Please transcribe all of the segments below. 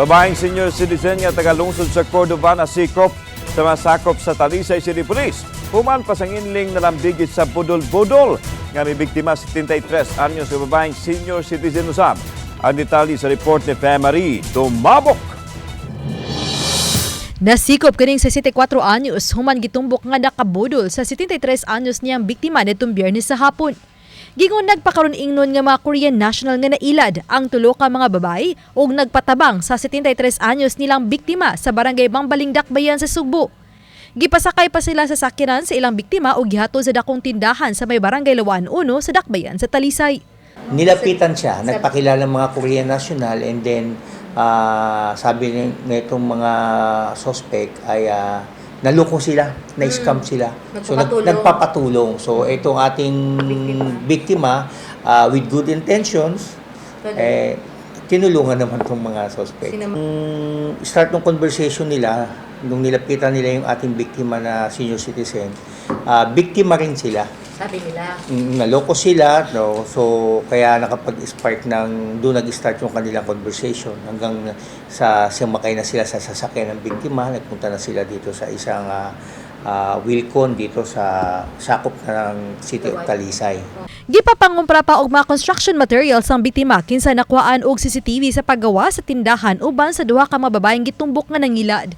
Babaeng senior citizen nga tagalungsod sa Cordova na sikop sa masakop sa Talisay City Police. Human pa sang inling nalambigit sa budol-budol nga may biktima 73 anyos sa babaeng senior citizen usab. Ang detalye sa report ni Femari Dumabok. Nasikop kaning 64 anyos human gitumbok nga nakabudol sa 73 anyos niyang biktima nitong biyernes sa hapon. Gingon nagpakaroon ingnon nga mga Korean national nga nailad ang tulo ka mga babae ug nagpatabang sa 73 anyos nilang biktima sa barangay Bangbaling Dakbayan sa Sugbo. Gipasakay pa sila sa sakyanan sa ilang biktima ug gihatod sa dakong tindahan sa may barangay Lawaan 1 sa Dakbayan sa Talisay. nilapitan siya, nagpakilala mga Korean national and then ah, sabi ni nitong mga suspect ay ah, naloko sila, na-scam sila. So nag, Nagpapatulong. So itong ating biktima, ah, with good intentions eh tinulungan naman tong mga suspect. Nung start ng conversation nila, nung nilapitan nila yung ating biktima na senior citizen, ah, biktima rin sila. Sabi nila. Mm, naloko sila, no? so kaya nakapag-spark ng doon nag-start yung kanilang conversation hanggang sa sumakay na sila sa sasakyan ng biktima, nagpunta na sila dito sa isang uh, Wilcon dito sa sakop ng City of Talisay. Gipapangumpra pa og mga construction materials ang biktima kinsa nakuhaan og CCTV sa paggawa sa tindahan uban sa duha ka mga babaeng gitumbok nga nangilad.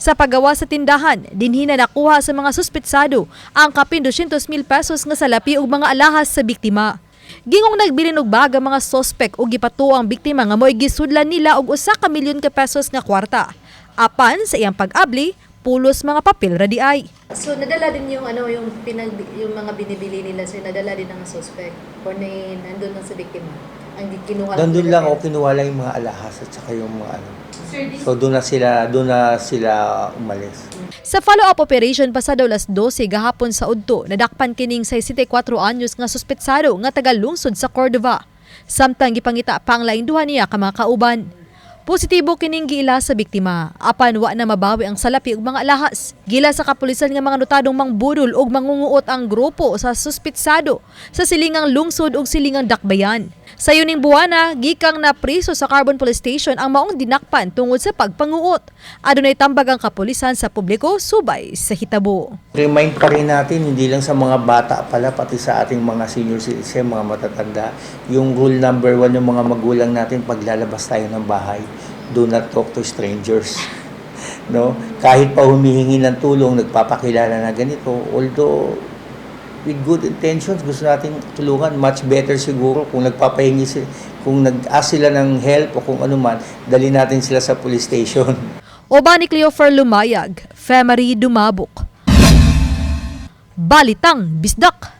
Sa paggawa sa tindahan, dinhi na nakuha sa mga suspetsado ang kapin 200 mil pesos nga salapi ug mga alahas sa biktima. Gingong nagbilin og bag ang mga suspek ug gipatuo ang biktima nga mo'y gisudlan nila og usa ka milyon ka pesos nga kwarta. Apan sa iyang pag-abli, pulos mga papel radiay. So, nadala din yung, ano, yung, pinag, yung mga binibili nila, so nadala din ng suspect. Or na, lang sa biktima. Ang di- kinuha Nandun lang pera. o kinuha lang yung mga alahas at saka yung mga ano. So doon na sila, doon na sila umalis. Sa follow-up operation pasado alas 12 gahapon sa Udto, nadakpan kining 64 anyos nga suspetsado nga taga lungsod sa Cordova. Samtang gipangita pa ang laing duha niya ka mga kauban. Positibo kining giila sa biktima. Apan wa na mabawi ang salapi ug mga alahas. Gila sa kapulisan nga mga notadong mangbudol ug mangunguot ang grupo sa suspetsado sa silingang lungsod ug silingang dakbayan. Sa yuning buwana, gikang na priso sa Carbon Police Station ang maong dinakpan tungod sa pagpanguot. Adunay tambag ang kapulisan sa publiko subay sa hitabo. Remind pa rin natin, hindi lang sa mga bata pala, pati sa ating mga senior citizen, mga matatanda, yung rule number one ng mga magulang natin pag lalabas tayo ng bahay, do not talk to strangers. No? Kahit pa humihingi ng tulong, nagpapakilala na ganito, although with good intentions, gusto nating tulungan, much better siguro kung nagpapahingi sila, kung nag-ask sila ng help o kung ano man, dali natin sila sa police station. Oba ni Cleofer Lumayag, Femery Dumabok. Balitang Bisdak.